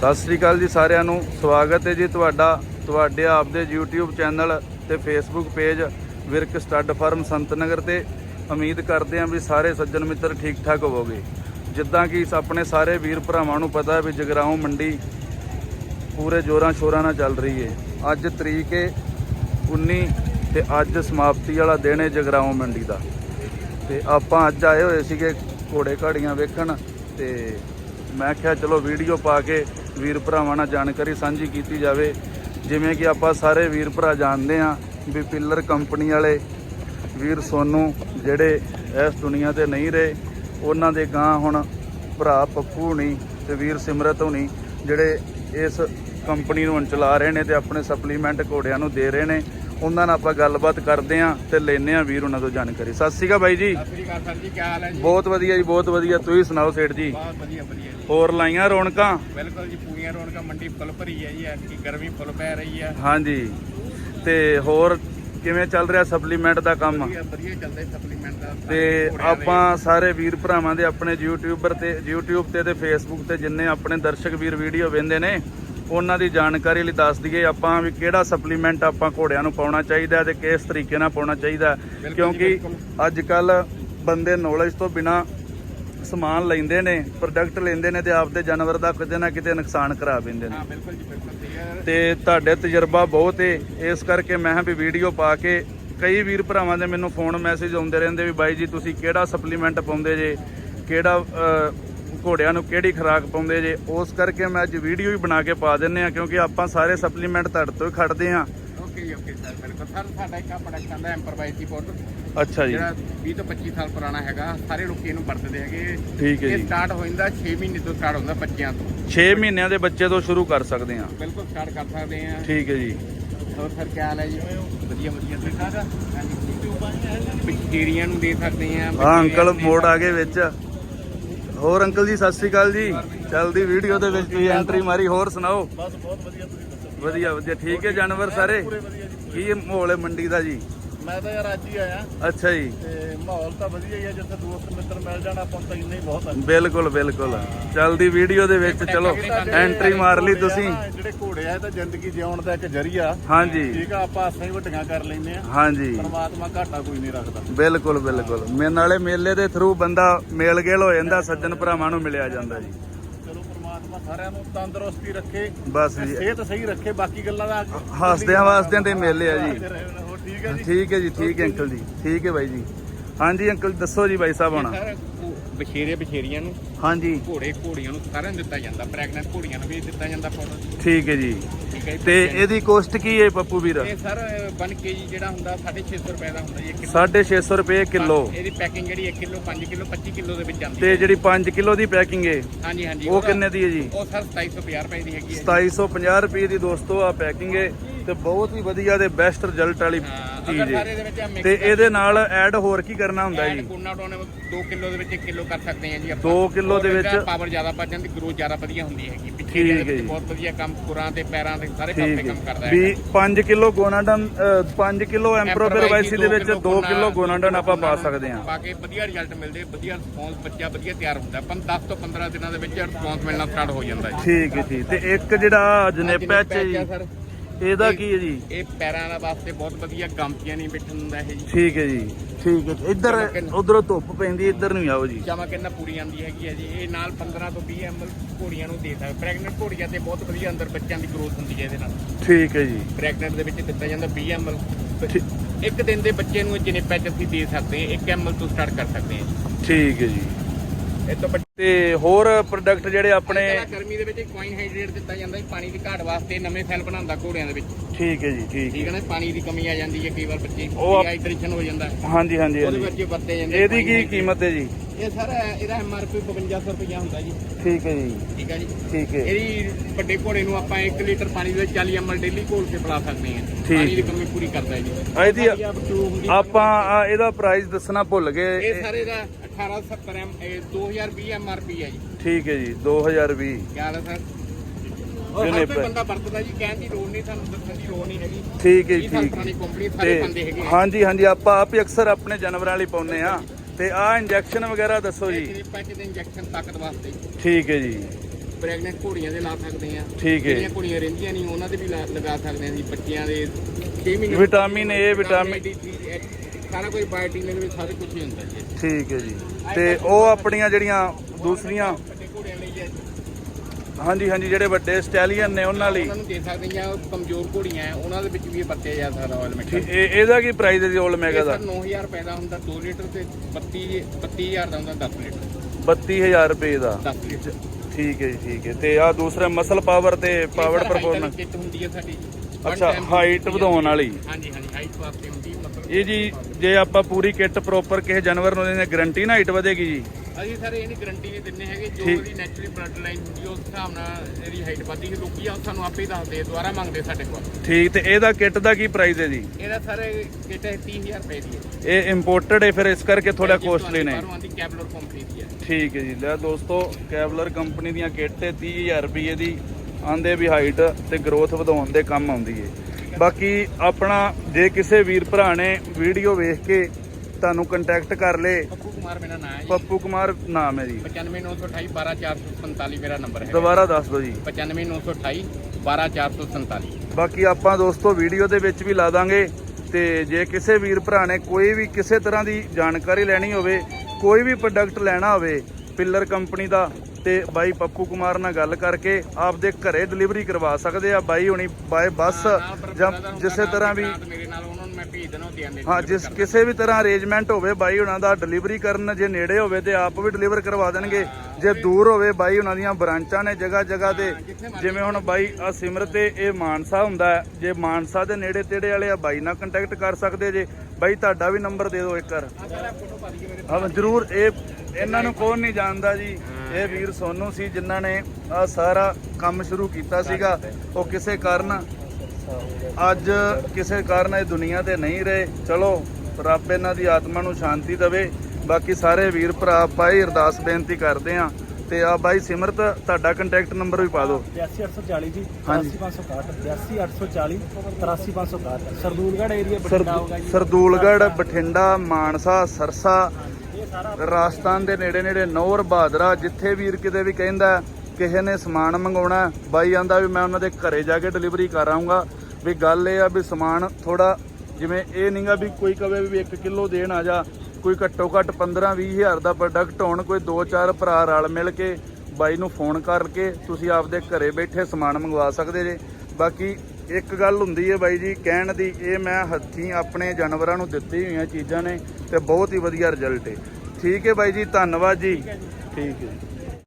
ਸਤਿ ਸ੍ਰੀ ਅਕਾਲ ਜੀ ਸਾਰਿਆਂ ਨੂੰ। ਸਵਾਗਤ ਹੈ ਜੀ ਤੁਹਾਡਾ, ਤੁਹਾਡੇ ਆਪਦੇ YouTube ਚੈਨਲ ਤੇ Facebook page Virk stud farm Santnagar ਤੇ। ਉਮੀਦ ਕਰਦੇ ਹਾਂ ਵੀ ਸਾਰੇ ਸੱਜਣ ਮਿੱਤਰ ਠੀਕ ਠਾਕ ਹੋਵੋਗੇ। ਜਿੱਦਾਂ ਕਿ ਆਪਣੇ ਸਾਰੇ ਵੀਰ ਭਰਾਵਾਂ ਨੂੰ ਪਤਾ ਹੈ ਵੀ ਜਗਰਾਉਂ ਮੰਡੀ ਪੂਰੇ ਜੋਰਾਂ ਸ਼ੋਰਾਂ ਨਾਲ ਚੱਲ ਰਹੀ ਹੈ ਅੱਜ ਤਰੀਕ ਹੈ 19 ਤੇ ਅੱਜ ਸਮਾਪਤੀ ਵਾਲਾ ਦਿਨ ਹੈ ਜਗਰਾਉਂ ਮੰਡੀ ਦਾ। ਤੇ ਆਪਾਂ ਅੱਜ ਆਏ ਹੋਏ ਸੀਗੇ ਘੋੜੇ ਘਾੜੀਆਂ ਵੇਖਣ ਤੇ ਮੈਂ ਕਿਹਾ ਚਲੋ ਵੀਡੀਓ ਪਾ ਕੇ ਵੀਰ ਭਰਾਵਾਂ ਨਾਲ ਜਾਣਕਾਰੀ ਸਾਂਝੀ ਕੀਤੀ ਜਾਵੇ, ਜਿਵੇਂ ਕਿ ਆਪਾਂ ਸਾਰੇ ਵੀਰ ਭਰਾ ਜਾਣਦੇ ਆ ਵੀ ਪਿੱਲਰ ਕੰਪਨੀ ਵਾਲੇ ਵੀਰ ਸੋਨੂ ਜਿਹੜੇ ਇਸ ਦੁਨੀਆ ਤੇ ਨਹੀਂ ਰਹੇ, ਉਹਨਾਂ ਦੇ ਗਾਂ ਹੁਣ ਭਰਾ ਪੱਪੂ ਹੁਣੀ ਤੇ ਵੀਰ ਸਿਮਰਤ ਹੋਣੀ ਜਿਹੜੇ ਇਸ ਕੰਪਨੀ ਨੂੰ ਹੁਣ ਚਲਾ ਰਹੇ ਨੇ ਤੇ ਆਪਣੇ ਸਪਲੀਮੈਂਟ ਘੋੜਿਆਂ ਨੂੰ ਦੇ ਰਹੇ ਨੇ। ਉਹਨਾਂ ਨਾਲ ਆਪਾਂ ਗੱਲਬਾਤ ਕਰਦੇ ਆਂ ਤੇ ਲੈਨੇ ਆਂ ਵੀਰ ਉਹਨਾਂ ਤੋਂ ਜਾਣਕਾਰੀ। ਸਤਿ ਸ਼੍ਰੀ ਅਕਾਲ ਬਾਈ ਜੀ। ਸਤਿ ਸ੍ਰੀ ਅਕਾਲ ਸਰ ਜੀ ਕੀ ਹਾਲ ਹੈ ਜੀ? ਬਹੁਤ ਵਧੀਆ ਜੀ ਬਹੁਤ ਵਧੀਆ। ਤੁਸੀਂ ਸੁਣਾਓ ਸੇਠ ਜੀ? ਬਹੁਤ ਵਧੀਆ ਵਧੀਆ ਜੀ। ਹੋਰ ਲਾਈਆਂ ਰੌਣਕਾਂ? ਬਿਲਕੁਲ ਜੀ ਪੂਰੀਆਂ ਰੌਣਕਾਂ ਮੰਡੀ ਫੁੱਲ ਭਰੀ ਹੈ ਜੀ ਐਤਕੀ ਗਰਮੀ ਫੁੱਲ ਪੈ ਰਹੀ ਹੈ। ਹਾਂਜੀ। ਤੇ ਹੋਰ ਕਿਵੇਂ ਚੱਲ ਰਿਹਾ ਸਪਲੀਮੈਂਟ ਦਾ ਕੰਮ? ਵਧੀਆ ਵਧੀਆ ਚੱਲਦਾ ਸਪਲੀਮੈਂਟ ਦਾ। ਤੇ ਆਪਾਂ ਸਾਰੇ ਵੀਰ ਭਰਾਵਾਂ ਦੇ ਆਪਣੇ ਯੂਟਿਊਬਰ ਤੇ YouTube ਤੇ ਤੇ Facebook ਤੇ ਜਿੰਨੇ ਆਪਣੇ ਦਰਸ਼ਕ ਵੀਰ ਵੀਡੀਓ ਵੇਖਦੇ ਨੇ ਉਹਨਾਂ ਦੀ ਜਾਣਕਾਰੀ ਲਈ ਦੱਸ ਦਈਏ ਆਪਾਂ ਵੀ ਕਿਹੜਾ ਸਪਲੀਮੈਂਟ ਆਪਾਂ ਘੋੜਿਆਂ ਨੂੰ ਪਾਉਣਾ ਚਾਹੀਦਾ ਤੇ ਕਿਸ ਤਰੀਕੇ ਨਾਲ ਪਾਉਣਾ ਚਾਹੀਦਾ ਕਿਉਂਕਿ। ਅੱਜ ਕੱਲ ਬੰਦੇ ਨੌਲੇਜ ਤੋਂ ਬਿਨਾ ਸਮਾਨ ਲੈਂਦੇ ਨੇ ਪ੍ਰੋਡਕਟ ਲੈਂਦੇ ਨੇ ਤੇ ਆਪਦੇ ਜਾਨਵਰ ਦਾ ਕਿਤੇ ਨਾ ਕਿਤੇ ਨੁਕਸਾਨ ਕਰਾ ਪੈਂਦੇ ਨੇ। ਹਾਂ ਬਿਲਕੁਲ ਜੀ ਬਿਲਕੁਲ ਸਹੀ ਹੈ। ਤੇ ਤੁਹਾਡੇ ਤਜਰਬਾ ਬਹੁਤ ਏ ਇਸ ਕਰਕੇ ਮੈਂ ਵੀ ਵੀਡੀਓ ਪਾ ਕੇ ਕਈ ਵੀਰ ਭਰਾਵਾਂ ਦੇ ਮੈਨੂੰ ਫੋਨ ਮੈਸੇਜ ਆਉਂਦੇ ਰਹਿੰਦੇ ਵੀ ਬਾਈ ਜੀ ਤੁਸੀਂ ਕਿਹੜਾ ਸਪਲੀਮੈਂਟ ਪਾਉਂਦੇ ਜੇ ਕਿਹੜਾ ਘੋੜਿਆਂ ਨੂੰ ਕਿਹੜੀ ਖੁਰਾਕ ਪਾਉਂਦੇ ਜੇ ਉਸ ਕਰਕੇ ਮੈਂ ਅੱਜ ਵੀਡੀਓ ਵੀ ਬਣਾ ਕੇ ਪਾ ਦਿੰਨੇ ਆ ਕਿਉਂਕਿ ਆਪਾਂ ਸਾਰੇ ਸਪਲੀਮੈਂਟ ਤੁਹਾਡੇ ਤੋਂ ਹੀ ਖੜਦੇ ਆ ਓਕੇ ਜੀ ਓਕੇ ਸਰ ਬਿਲਕੁਲ। ਸਰ ਸਾਡਾ ਇੱਕ ਪ੍ਰੋਡਕਟ ਆਂਦਾ ਐਂਪਰਵਾਈਜ਼ ਦੀ ਪਾਊਡਰ ਅੱਛਾ ਜੀ। ਜਿਹੜਾ 20 ਤੋਂ 25 ਸਾਲ ਪੁਰਾਣਾ ਹੈਗਾ ਸਾਰੇ ਲੋਕੀ ਇਹਨੂੰ ਵਰਤਦੇ ਹੈਗੇ। ਠੀਕ ਹੈ ਇਹ ਜੀ। ਸਟਾਰਟ ਹੋ ਜਾਂਦਾ 6 ਮਹੀਨੇ ਤੋਂ ਸਟਾਰਟ ਹੁੰਦਾ ਬੱਚਿਆਂ ਤੋਂ। 6 ਮਹੀਨਿਆਂ ਦੇ ਬੱਚੇ ਤੋਂ ਸ਼ੁਰੂ ਕਰ ਸਕਦੇ ਆ ਬਿਲਕੁਲ ਸਟਾਰਟ ਕਰ ਸਕਦੇ ਆ ਠੀਕ ਹੈ ਜੀ। ਹੋਰ ਸਰ ਕੀ ਹਾਲ ਹੈ ਜੀ? ਵਧੀਆ ਵਧੀਆ। ਠੀਕ ਠਾਕ ਆ? ਬੈਕਟੀਰੀਆ ਨੂੰ ਦੇ ਸਕਦੇ ਆ ਹਾਂ ਅੰਕਲ ਮੋੜ ਆ ਗਏ ਵਿੱਚ। ਹੋਰ ਅੰਕਲ ਜੀ ਸਤਿ ਸ੍ਰੀ ਅਕਾਲ ਜੀ। ਚੱਲਦੀ ਵੀਡੀਓ ਦੇ ਵਿੱਚ ਤੁਸੀਂ ਐਂਟਰੀ ਮਾਰੀ ਹੋਰ ਸੁਣਾਓ? ਬਸ ਬਹੁਤ ਵਧੀਆ ਤੁਸੀਂ ਦੱਸੋ। ਵਧੀਆ ਵਧੀਆ। ਠੀਕ ਹੈ ਜਾਨਵਰ ਸਾਰੇ? ਕੀ ਮਾਹੌਲ ਹੈ ਮੰਡੀ ਦਾ ਜੀ? ਮੈਂ ਤਾਂ ਯਾਰ ਅੱਜ ਹੀ ਆਇਆ। ਅੱਛਾ ਜੀ। ਤੇ ਮਾਹੌਲ ਤਾਂ ਵਧੀਆ ਹੀ ਆ ਜਿੱਥੇ ਦੋਸਤ ਮਿੱਤਰ ਮਿਲ ਜਾਣ ਆਪਾਂ ਨੂੰ ਤਾਂ ਇੰਨਾ ਹੀ ਬਹੁਤ ਆ। ਬਿਲਕੁਲ ਬਿਲਕੁਲ। ਚੱਲਦੀ ਵੀਡੀਓ ਦੇ ਵਿੱਚ ਚਲੋ ਐਂਟਰੀ ਮਾਰ ਲਈ ਤੁਸੀਂ। ਜਿਹੜੇ ਘੋੜੇ ਆ ਇਹ ਤਾਂ ਜ਼ਿੰਦਗੀ ਜਿਉਣ ਦਾ ਇੱਕ ਜਰੀਆ। ਹਾਂਜੀ। ਠੀਕ ਆ ਆਪਾਂ ਅਸਾਂ ਹੀ ਵੱਡੀਆਂ ਕਰ ਲੈਂਦੇ ਆ। ਹਾਂਜੀ। ਪਰਮਾਤਮਾ ਘਾਟਾ ਕੋਈ ਨਹੀਂ ਰੱਖਦਾ। ਬਿਲਕੁਲ ਬਿਲਕੁਲ। ਮੇ ਨਾਲੇ ਮੇਲੇ ਦੇ ਥਰੂ ਬੰਦਾ ਮੇਲ ਗੇਲ ਹੋ ਜਾਂਦਾ ਸੱਜਣ ਭਰਾਵਾਂ ਨੂੰ ਮਿਲਿਆ ਜਾਂਦਾ ਜੀ। ਪਰਮਾਤਮਾ ਸਾਰਿਆਂ ਨੂੰ ਤੰਦਰੁਸਤੀ ਰੱਖੇ ਬਸ ਤੇ ਜੀ ਸਿਹਤ ਸਹੀ ਰੱਖੇ ਬਾਕੀ ਗੱਲਾਂ ਦਾ ਹੱਸਦਿਆਂ ਵਾਸਦਿਆਂ ਦੇ ਮੇਲੇ ਆ ਜੀ। ਠੀਕ ਹੈ ਜੀ? ਠੀਕ ਹੈ ਜੀ ਠੀਕ ਹੈ ਅੰਕਲ ਜੀ। ਠੀਕ ਹੈ ਬਾਈ ਜੀ। ਹਾਂਜੀ ਅੰਕਲ ਦੱਸੋ ਜੀ ਬਾਈ ਸਾਹਿਬ ਹੁਣ। ਸਰ ਬਛੇਰੇ ਬਛੇਰੀਆਂ ਨੂੰ ਹਾਂਜੀ। ਘੋੜੇ ਘੋੜੀਆਂ ਨੂੰ ਸਾਰਿਆਂ ਨੂੰ ਦਿੱਤਾ ਜਾਂਦਾ ਪ੍ਰੈਗਨੈਂਟ ਘੋੜੀਆਂ ਨੂੰ ਵੀ ਦਿੱਤਾ ਜਾਂਦਾ ਪਾਊਡਰ ਠੀਕ ਹੈ ਜੀ। ਤੇ ਇਹਦੀ ਕੋਸਟ ਕੀ ਹੈ ਪੱਪੂ ਵੀਰ? ਇਹ ਸਰ ਬਨ ਕੇ ਜੀ ਜਿਹੜਾ ਹੁੰਦਾ 650 ਰੁਪਏ ਦਾ ਹੁੰਦਾ ਜੀ 1 ਕਿਲੋ। 650 ਰੁਪਏ ਕਿਲੋ। ਇਹਦੀ ਪੈਕਿੰਗ ਜਿਹੜੀ 1 ਕਿਲੋ 5 ਕਿਲੋ 25 ਕਿਲੋ ਦੇ ਵਿੱਚ ਜਾਂਦੀ ਤੇ ਜਿਹੜੀ 5 ਕਿਲੋ ਦੀ ਪੈਕਿੰਗ ਹੈ ਹਾਂਜੀ ਹਾਂਜੀ। ਉਹ ਕਿੰਨੇ ਦੀ ਹੈ ਜੀ? ਉਹ ਸਰ 2750 ਰੁਪਏ ਦੀ ਹੈਗੀ ਹੈ 2750 ਰੁਪਏ ਦੀ ਦੋਸਤੋ ਆ ਪੈਕਿੰਗ ਹੈ। ਤੇ ਬਹੁਤ ਹੀ ਵਧੀਆ ਤੇ ਬੈਸਟ ਰਿਜ਼ਲਟ ਵਾਲੀ ਚੀਜ਼ ਹੈ ਦੇ ਤੇ ਇਹਦੇ ਨਾਲ ਐਡ ਹੋਰ ਕੀ ਕਰਨਾ ਹੁੰਦਾ ਜੀ? ਕੋਨਾ ਟੋਨੇ 2 ਕਿਲੋ ਦੇ ਵਿੱਚ 1 ਕਿਲੋ ਕਰ ਸਕਦੇ ਹਾਂ ਜੀ ਦੋ ਕਿੱਲੋ ਦੇ ਵਿੱਚ- ਪਾਵਰ ਜ਼ਿਆਦਾ ਵੱਧ ਜਾਂਦੀ ਗਰੋਥ ਜ਼ਿਆਦਾ ਵਧੀਆ ਹੁੰਦੀ ਹੈਗੀ। ਪਿੱਛੇ ਦੇ। ਬਹੁਤ ਵਧੀਆ ਕੰਮ ਪੁਰਾਂ ਤੇ ਪੈਰਾਂ ਤੇ ਸਾਰੇ ਪਾਸੇ ਕੰਮ ਕਰਦਾ ਹੈ ਵੀ 5 ਕਿਲੋ ਗੋਨਾਡਨ 5 ਕਿਲੋ ਐਂਪਰੋਵੈਰਾਈਸੀ ਦੇ ਵਿੱਚ 2 ਕਿਲੋ ਗੋਨਾਡਨ ਆਪਾਂ ਪਾ ਸਕਦੇ ਪਾ ਕੇ ਵਧੀਆ ਰਿਜ਼ਲਟ ਮਿਲਦੇ ਵਧੀਆ ਰਿਸਪੌਂਸ ਬੱਚਾ ਵਧੀਆ ਤਿਆਰ ਹੁੰਦਾ। ਪੰ 10 ਤੋਂ 15 ਦਿਨਾਂ ਦੇ ਵਿੱਚ ਰਿਸਪੌਂਸ ਮਿਲਣਾ ਸਟਾਰਟ ਹੋ ਜਾਂਦਾ ਹੈ ਠੀਕ ਹੈ ਜੀ। ਤੇ ਇੱਕ ਜਿਹੜਾ ਜਨੇਪਾ ਚ ਜੀ। ਸਰ ਇਹਦਾ ਕੀ ਹੈ ਜੀ? ਇਹ ਪੈਰਾਂ ਦਾ ਵਾਸਤੇ ਬਹੁਤ ਵਧੀਆ ਗੰਮਤੀਆਂ ਨਹੀਂ ਬਿਠਣ ਹੁੰਦਾ ਇਹ ਜੀ। ਠੀਕ ਹੈ ਜੀ ਠੀਕ ਹੈ ਇੱਧਰ ਉਧਰੋਂ ਧੁੱਪ ਪੈਂਦੀ ਇੱਧਰ ਨੂੰ ਆਓ ਜੀ। ਚਮਕ ਇਹਨਾਂ ਪੂਰੀ ਆਉਂਦੀ ਹੈਗੀ ਹੈ ਜੀ। ਇਹ ਨਾਲ 15 ਤੋਂ 20 ਐਮਐਲ ਘੋੜੀਆਂ ਨੂੰ ਦੇ ਸਕਦਾ। ਪ੍ਰੈਗਨੈਂਟ ਘੋੜੀਆਂ ਤੇ ਬਹੁਤ ਵਧੀਆ ਅੰਦਰ ਬੱਚਿਆਂ ਦੀ ਗਰੋਥ ਹੁੰਦੀ ਹੈ ਇਹਦੇ ਨਾਲ। ਠੀਕ ਹੈ ਜੀ। ਪ੍ਰੈਗਨੈਂਟ ਦੇ ਵਿੱਚ ਦਿੱਤਾ ਜਾਂਦਾ 20 ਐਮਐਲ ਠੀ- ਇੱਕ ਦਿਨ ਦੇ ਬੱਚੇ ਨੂੰ ਜਿੰਨੇ ਪੈਚ ਅਸੀਂ ਦੇ ਸਕਦੇ ਹਾਂ 1 ਐਮਐਲ ਤੋਂ ਸਟਾਰਟ ਕਰ ਸਕਦੇ ਹਾਂ ਠੀਕ ਹੈ ਜੀ। ਇਹ ਤੋਂ ਤੇ ਹੋਰ ਪ੍ਰੋਡਕਟ ਜਿਹੜੇ ਆਪਣੇ ਗਰਮੀ ਦੇ ਵਿੱਚ ਕੁਆਇਨ ਹਾਈਡਰੇਟ ਦਿੱਤਾ ਜਾਂਦਾ ਹੈ ਪਾਣੀ ਦੀ ਘਾਟ ਵਾਸਤੇ ਨਵੇਂ ਸੈੱਲ ਬਣਾਉਂਦਾ ਘੋੜਿਆਂ ਦੇ ਵਿੱਚ। ਠੀਕ ਹੈ ਜੀ ਠੀਕ ਠੀਕ ਹੈ ਨਾ ਪਾਣੀ ਦੀ ਕਮੀ ਆ ਜਾਂਦੀ ਹੈ ਕਈ ਵਾਰ ਬੱਚੇ ਡੀਹਾਈਡਰੇਸ਼ਨ ਹੋ ਜਾਂਦਾ। ਹਾਂਜੀ ਹਾਂਜੀ ਉਹਦੇ ਵਿੱਚ ਵਰਤੇ ਜਾਂਦੇ ਇਹਦੀ ਕੀ ਕੀਮਤ ਹੈ ਜੀ। ਇਹ ਸਰ ਇਹਦਾ ਐਮਆਰਪੀ 5200 ਰੁਪਇਆ ਹੁੰਦਾ ਜੀ। ਠੀਕ ਹੈ ਜੀ। ਠੀਕ ਹੈ ਜੀ। ਠੀਕ ਹੈ। ਇਹਦੀ ਵੱਡੇ ਘੋੜੇ ਨੂੰ ਆਪਾਂ 1 ਲੀਟਰ ਪਾਣੀ ਦੇ ਵਿੱਚ 40 ਐਮਐਲ ਡੇਲੀ ਘੋਲ ਕੇ ਪਿਲਾ ਸਕਦੇ ਹਾਂ। ਠੀਕ। ਪਾਣੀ ਦੀ ਕਮੀ ਪੂਰੀ ਕਰਦਾ ਹੈ ਜੀ ਇਹਦੀ ਆਪ ਇਹਦਾ ਪ੍ਰਾਈਸ ਦੱਸਣਾ ਭੁੱਲ ਗਏ। ਇਹ ਸਾਰੇ ਦਾ 1870 ਐਮ ਇਹ 2020 ਐਮਆਰਪੀ ਹੈ ਜੀ। ਠੀਕ ਹੈ ਜੀ 2020 ਕਿਆ ਹੈ ਸਰ ਉਹ ਜਿਹਨੇ ਹਰ ਕੋਈ ਬੰਦਾ ਵਰਤਦਾ ਜੀ ਕਹਿਣ ਦੀ ਲੋੜ ਨਹੀਂ ਸਾਨੂੰ ਦੱਸਣ ਦੀ ਲੋੜ ਨਹੀਂ ਹੈਗੀ। ਠੀਕ ਹੈ ਜੀ ਠੀਕ ਪੁਰਾਣੀ ਕੰਪਨੀ ਸਾਰੇ ਬੰਦੇ ਹੈਗੇ ਆ। ਹਾਂਜੀ ਹਾਂਜੀ ਆਪਾਂ ਆਪ ਹੀ ਅਕਸਰ ਆਪਣੇ ਜਾਨਵਰਾਂ ਲਈ ਪਾਉਨੇ ਆ ਤੇ ਆ ਇੰਜੈਕਸ਼ਨ ਵਗੈਰਾ ਦੱਸੋ ਜੀ। ਪੈਚ ਦੇ ਇੰਜੈਕਸ਼ਨ ਤਾਕਤ ਵਾਸਤੇ। ਠੀਕ ਹੈ ਜੀ। ਪ੍ਰੈਗਨੈਂਟ ਘੋੜੀਆਂ ਦੇ ਲਾ ਸਕਦੇ ਆ ਠੀਕ ਹੈ। ਜਿਹੜੀਆਂ ਘੋੜੀਆਂ ਰਹਿੰਦੀਆਂ ਨਹੀਂ ਉਹਨਾਂ ਦੇ ਵੀ ਲਗਾ ਸਕਦੇ ਆ ਜੀ ਬੱਚਿਆਂ ਦੇ। 6 ਮਹੀਨੇ ਵਿਟਾਮਿਨ A, ਵਿਟਾਮਿਨ- D3, ਸਾਰਾ ਕੋਈ ਬਾਇਓਟਿਨ ਦੇ ਵਿੱਚ ਸਾਰੇ ਕੁਝ ਹੀ ਹੁੰਦਾ ਜੀ। ਠੀਕ ਹੈ ਜੀ। ਤੇ ਉਹ ਆਪਣੀਆਂ ਜਿਹੜੀਆਂ ਦੂਸਰੀਆਂ। ਹਾਂਜੀ ਹਾਂਜੀ ਜਿਹੜੇ ਵੱਡੇ ਸਟੈਲੀਅਨ ਨੇ ਉਹਨਾਂ ਲਈ। ਉਹਨਾਂ ਨੂੰ ਦੇ ਸਕਦੇ ਜਾਂ ਕਮਜ਼ੋਰ ਘੋੜੀਆਂ ਹੈ ਉਹਨਾਂ ਦੇ ਵਿੱਚ ਵੀ ਇਹ ਵਰਤਿਆ ਜਾ ਸਕਦਾ ਆਇਲ ਠੀਕ- ਇਹ ਇਹਦਾ ਕੀ ਪ੍ਰਾਈਸ ਹੈ ਜੀ ਓਲ ਮੈਗਾ ਦਾ? ਸਰ 9000 ਰੁਪਏ ਦਾ ਹੁੰਦਾ 2 ਲੀਟਰ ਤੇ 32 32000 ਦਾ ਹੁੰਦਾ 10 ਲੀਟਰ। 32000 ਰੁਪਏ ਦਾ। 10 ਲੀਟਰ। ਠੀਕ ਹੈ ਜੀ ਠੀਕ ਹੈ। ਤੇ ਆ ਦੂਸਰਾ ਮਸਲ ਪਾਵਰ ਤੇ ਪਾਵਰ ਪਰਫਾਰਮੈਂਸ ਕਿੱਟ ਹੁੰਦੀ ਹੈ ਸਾਡੀ। One ਅੱਛਾ ਹਾਈਟ। ਵਧਾਉਣ ਵਾਲੀ। ਹਾਂਜੀ ਹਾਂਜੀ ਹਾਈਟ ਵਾਸਤੇ ਹੁੰਦੀ ਹੈ, ਮਤਲਬ ਇਹ ਜੀ ਜੇ ਆਪਾਂ ਪੂਰੀ ਕਿੱਟ ਪ੍ਰੋਪਰ ਕਿਸੇ ਜਾਨਵਰ ਨੂੰ ਦੇਣੇ ਗਾਰੰਟੀ ਨਾ ਹਾਈਟ ਵਧੇਗੀ ਜੀ। ਅਸੀਂ ਸਰ ਇਹ ਨਹੀਂ ਗਾਰੰਟੀ ਨਹੀਂ ਦਿੰਦੇ ਹੈਗੇ ਜੋ ਠੀਕ। ਉਹਦੀ ਨੈਚੁਰਲੀ ਬਲੱਡ ਲਾਈਨ ਹੁੰਦੀ ਹੈ ਉਸ ਹਿਸਾਬ ਨਾਲ ਇਹਦੀ ਹਾਈਟ ਵਧਦੀ ਹੈ। ਲੋਕੀ ਆ ਸਾਨੂੰ ਆਪੇ ਹੀ ਦੱਸਦੇ ਆ, ਦੁਬਾਰਾ ਮੰਗਦੇ ਸਾਡੇ ਕੋਲ। ਠੀਕ ਤੇ ਇਹਦਾ ਕਿੱਟ ਦਾ ਕੀ ਪ੍ਰਾਈਸ ਹੈ ਜੀ? ਇਹਦਾ ਸਰ ਕਿੱਟ 30000 ਰੁਪਏ ਦੀ ਹੈ। ਇਹ ਇੰਪੋਰਟਡ ਹੈ ਫਿਰ ਇਸ ਕਰਕੇ ਥੋੜਾ ਕੋਸਟਲੀ ਨੇ। ਬਾਹਰੋਂ ਕੈਪਲਰ ਕੰਪਨੀ ਦੀ ਹੈ। ਠੀਕ ਹੈ ਜੀ ਲੈ ਦੋਸਤੋ ਕੈਵਲਰ ਕੰਪਨੀ ਦੀਆਂ ਕਿੱਟ ਤੇ 30000 ਰੁਪਏ ਦੀ ਆਂਦੇ ਵੀ ਹਾਈਟ ਤੇ ਗਰੋਥ ਵਧਾਉਣ ਦੇ ਕੰਮ ਆਉਂਦੀ ਹੈ। ਬਾਕੀ ਆਪਣਾ ਜੇ ਕਿਸੇ ਵੀਰ ਭਰਾ ਨੇ ਵੀਡੀਓ ਵੇਖ ਕੇ ਤੁਹਾਨੂੰ ਕੰਟੈਕਟ ਕਰ ਲੇ। ਪੱਪੂ ਕੁਮਾਰ ਮੇਰਾ ਨਾਮ ਹੈ ਪੱਪੂ ਕੁਮਾਰ ਨਾਮ ਹੈ ਜੀ। 95928 12447 ਮੇਰਾ ਨੰਬਰ ਹੈ ਦੁਬਾਰਾ ਦੱਸ ਦਿਓ ਜੀ। 95928 12447 ਬਾਕੀ ਆਪਾਂ ਦੋਸਤੋ ਵੀਡੀਓ ਦੇ ਵਿੱਚ ਵੀ ਲਾ ਦਾਂਗੇ ਤੇ ਜੇ ਕਿਸੇ ਵੀਰ ਭਰਾ ਨੇ ਕੋਈ ਵੀ ਕਿਸੇ ਤਰ੍ਹਾਂ ਦੀ ਜਾਣਕਾਰੀ ਲੈਣੀ ਹੋਵੇ ਕੋਈ ਵੀ ਪ੍ਰੋਡਕਟ ਲੈਣਾ ਹੋਵੇ ਪਿੱਲਰ ਕੰਪਨੀ ਦਾ ਤੇ ਬਾਈ ਪੱਪੂ ਕੁਮਾਰ ਨਾਲ ਗੱਲ ਕਰਕੇ ਆਪਦੇ ਘਰੇ ਡਿਲੀਵਰੀ ਕਰਵਾ ਸਕਦੇ ਆ। ਬਾਈ ਹੁਣੀ ਬਾਏ ਬੱਸ ਜਾਂ ਜਿਸੇ ਤਰ੍ਹਾਂ ਵੀ ਮੇਰੇ ਨਾਲ ਹਾਂ ਜਿਸ ਕਿਸੇ ਵੀ ਤਰ੍ਹਾਂ ਅਰੇਂਜਮੈਂਟ ਹੋਵੇ ਬਾਈ ਉਹਨਾਂ ਦਾ ਡਿਲੀਵਰੀ ਕਰਨ ਜੇ ਨੇੜੇ ਹੋਵੇ ਤੇ ਆਪ ਵੀ ਡਿਲੀਵਰ ਕਰਵਾ ਦੇਣਗੇ। ਜੇ ਦੂਰ ਹੋਵੇ ਬਾਈ ਉਹਨਾਂ ਦੀਆਂ ਬ੍ਰਾਂਚਾਂ ਨੇ ਜਗ੍ਹਾ ਜਗ੍ਹਾ ਤੇ ਜਿਵੇਂ ਹੁਣ ਬਾਈ ਆ ਸਿਮਰ ਤੇ ਇਹ ਮਾਨਸਾ ਹੁੰਦਾ। ਜੇ ਮਾਨਸਾ ਦੇ ਨੇੜੇ ਤੇੜੇ ਵਾਲੇ ਆ ਬਾਈ ਨਾਲ ਕੰਟੈਕਟ ਕਰ ਸਕਦੇ ਜੇ। ਬਾਈ ਤੁਹਾਡਾ ਵੀ ਨੰਬਰ ਦੇ ਦਿਓ ਇੱਕ ਵਾਰ। ਹਾਂ ਜਰੂਰ ਇਹ ਇਹਨਾਂ ਨੂੰ ਕੌਣ ਨਹੀਂ ਜਾਣਦਾ ਜੀ। ਇਹ ਵੀਰ ਸੋਨੂ ਸੀ ਜਿਨ੍ਹਾਂ ਨੇ ਆ ਸਾਰਾ ਕੰਮ ਸ਼ੁਰੂ ਕੀਤਾ ਸੀਗਾ। ਉਹ ਕਿਸੇ ਕਾਰਨ ਅੱਜ ਕਿਸੇ ਕਾਰਨ ਇਹ ਦੁਨੀਆ ਤੇ ਨਹੀਂ ਰਹੇ। ਚਲੋ ਰੱਬ ਇਹਨਾਂ ਦੀ ਆਤਮਾ ਨੂੰ ਸ਼ਾਂਤੀ ਦੇਵੇ। ਬਾਕੀ ਸਾਰੇ ਵੀਰ ਭਰਾ ਪਾਈ ਅਰਦਾਸ ਬੇਨਤੀ ਕਰਦੇ ਆ ਤੇ ਆ ਬਾਈ ਸਿਮਰਤ ਤੁਹਾਡਾ ਕੰਟੈਕਟ ਨੰਬਰ ਵੀ ਪਾ ਦਿਓ। 82840 ਜੀ ਹਾਂਜੀ। 83561 82840 83561 ਸਰਦੂਲਗੜ੍ਹ ਏਰੀਆ ਬਠਿੰਡਾ ਹੋਗਾ ਜੀ। ਸਰਦੂਲਗੜ੍ਹ ਬਠਿੰਡਾ ਮਾਨਸਾ ਸਰਸਾ ਰਾਜਸਥਾਨ ਦੇ ਨੇੜੇ ਨੇੜੇ ਨੌਰ ਬਹਾਦਰਾ ਜਿੱਥੇ ਵੀਰ ਕਿਤੇ ਵੀ ਕਹਿੰਦਾ ਕਿਸੇ ਨੇ ਸਮਾਨ ਮੰਗਾਉਣਾ ਬਾਈ ਆਂਦਾ ਵੀ ਮੈਂ ਉਹਨਾਂ ਦੇ ਘਰੇ ਜਾ ਕੇ ਡਿਲੀਵਰੀ ਕਰ ਆਉਂਗਾ ਵੀ ਗੱਲ ਇਹ ਆ ਵੀ ਸਮਾਨ ਥੋੜਾ ਜਿਵੇਂ ਇਹ ਨਹੀਂਗਾ ਵੀ ਕੋਈ ਕਵੇ ਵੀ 1 ਕਿਲੋ ਦੇਣ ਆ ਜਾ ਕੋਈ ਘੱਟੋ ਘੱਟ 15 20 ਹਜ਼ਾਰ ਦਾ ਪ੍ਰੋਡਕਟ ਹੋਣ ਕੋਈ 2-4 ਭਰਾ ਰਲ ਮਿਲ ਕੇ ਬਾਈ ਨੂੰ ਫੋਨ ਕਰਕੇ ਤੁਸੀਂ ਆਪਦੇ ਘਰੇ ਬੈਠੇ ਸਮਾਨ ਮੰਗਵਾ ਸਕਦੇ ਜੇ। ਬਾਕੀ ਇੱਕ ਗੱਲ ਹੁੰਦੀ ਹੈ ਬਾਈ ਜੀ ਕਹਿਣ ਦੀ ਇਹ ਮੈਂ ਹੱਥੀਂ ਆਪਣੇ ਜਾਨਵਰਾਂ ਨੂੰ ਦਿੱਤੀ ਹੋਈਆਂ ਚੀਜ਼ਾਂ ਨੇ ਤੇ ਬਹੁਤ ਹੀ ਵਧੀਆ ਰਿਜ਼ਲਟ ਹੈ ਠੀਕ ਹੈ ਬਾਈ ਜੀ ਧੰਨਵਾਦ ਜੀ। ਠੀਕ ਹੈ ਜੀ।